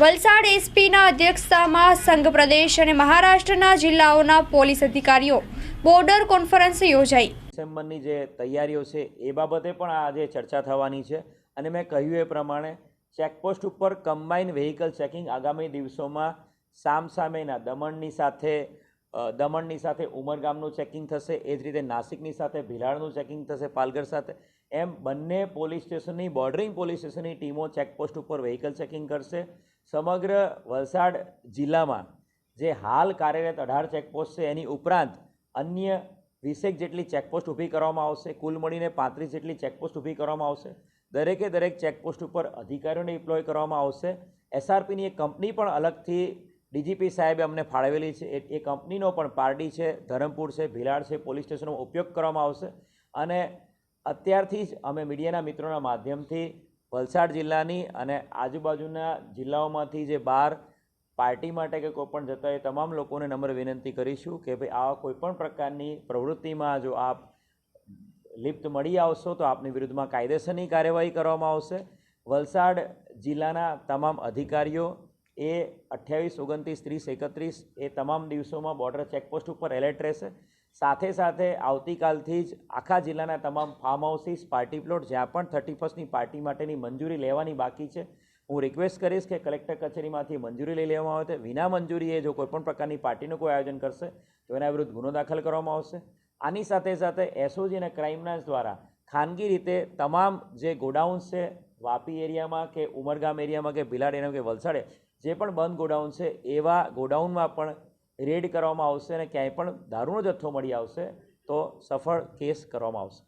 વલસાડ એસપીના અધ્યક્ષતામાં સંઘ પ્રદેશ અને મહારાષ્ટ્રના જિલ્લાઓના પોલીસ અધિકારીઓ બોર્ડર કોન્ફરન્સ યોજાઈ. ડિસેમ્બરની જે તૈયારીઓ છે એ બાબતે પણ આજે ચર્ચા થવાની છે અને મેં કહ્યું એ પ્રમાણે ચેકપોસ્ટ ઉપર કમ્બાઈન વેહિકલ ચેકિંગ આગામી દિવસોમાં સામસામેના દમણની સાથે દમણની સાથે ઉમરગામનું ચેકિંગ થશે, એ જ રીતે નાસિકની સાથે ભિલાડનું ચેકિંગ થશે, પાલઘર સાથે. એમ બંને પોલીસ સ્ટેશનની, બોર્ડરિંગ પોલીસ સ્ટેશનની ટીમો ચેકપોસ્ટ ઉપર વેહિકલ ચેકિંગ કરશે. સમગ્ર વલસાડ જિલ્લામાં જે હાલ કાર્યરત અઢાર ચેકપોસ્ટ છે, એની ઉપરાંત અન્ય વીસેક જેટલી ચેકપોસ્ટ ઊભી કરવામાં આવશે, કુલ મળીને પાંત્રીસ જેટલી ચેકપોસ્ટ ઊભી કરવામાં આવશે. દરેકે દરેક ચેકપોસ્ટ ઉપર અધિકારીઓને ડિપ્લોય કરવામાં આવશે. એસઆરપીની એક કંપની પણ અલગથી ડીજીપી સાહેબે અમને ફાળવેલી છે. એ કંપનીનો પણ પારડી છે, ધરમપુર છે, ભિલાડ છે, પોલીસ સ્ટેશનનો ઉપયોગ કરવામાં આવશે. અને અત્યારથી જ અમે મીડિયાના મિત્રોના માધ્યમથી વલસાડ જિલ્લાની અને આજુબાજુના જિલ્લાઓમાંથી જે બહાર પાર્ટી માટે કે કોઈપણ જતા એ તમામ લોકોને નમ્ર વિનંતી કરીશું કે ભાઈ આવા કોઈપણ પ્રકારની પ્રવૃત્તિમાં જો આપ લિપ્ત મળી આવશો તો આપની વિરુદ્ધમાં કાયદેસરની કાર્યવાહી કરવામાં આવશે. વલસાડ જિલ્લાના તમામ અધિકારીઓ એ અઠ્યાવીસ, ઓગણત્રીસ, ત્રીસ, એકત્રીસ એ તમામ દિવસોમાં બોર્ડર ચેકપોસ્ટ ઉપર એલર્ટ રહેશે. સાથે સાથે આવતીકાલથી જ આખા જિલ્લાના તમામ ફાર્મ હાઉસીસ પાર્ટી પ્લોટ જ્યાં પણ થર્ટી ફર્સ્ટની પાર્ટી માટેની મંજૂરી લેવાની બાકી છે, હું રિક્વેસ્ટ કરીશ કે કલેક્ટર કચેરીમાંથી મંજૂરી લઈ લેવામાં આવે છે વિના મંજૂરીએ જો કોઈપણ પ્રકારની પાર્ટીનું કોઈ આયોજન કરશે, તો એના વિરુદ્ધ ગુનો દાખલ કરવામાં આવશે. આની સાથે સાથે એસઓજી અને ક્રાઇમબ્રાન્ચ દ્વારા ખાનગી રીતે તમામ જે ગોડાઉન્સ છે, વાપી એરિયામાં કે ઉમરગામ એરિયામાં કે ભિલાડ એરિયામાં કે વલસાડે, જે પણ બંધ ગોડાઉન છે, એવા ગોડાઉનમાં પણ રેડ કરવામાં આવશે અને ક્યાંય પણ દારૂનો જથ્થો મળી આવશે, તો સફળ કેસ કરવામાં આવશે.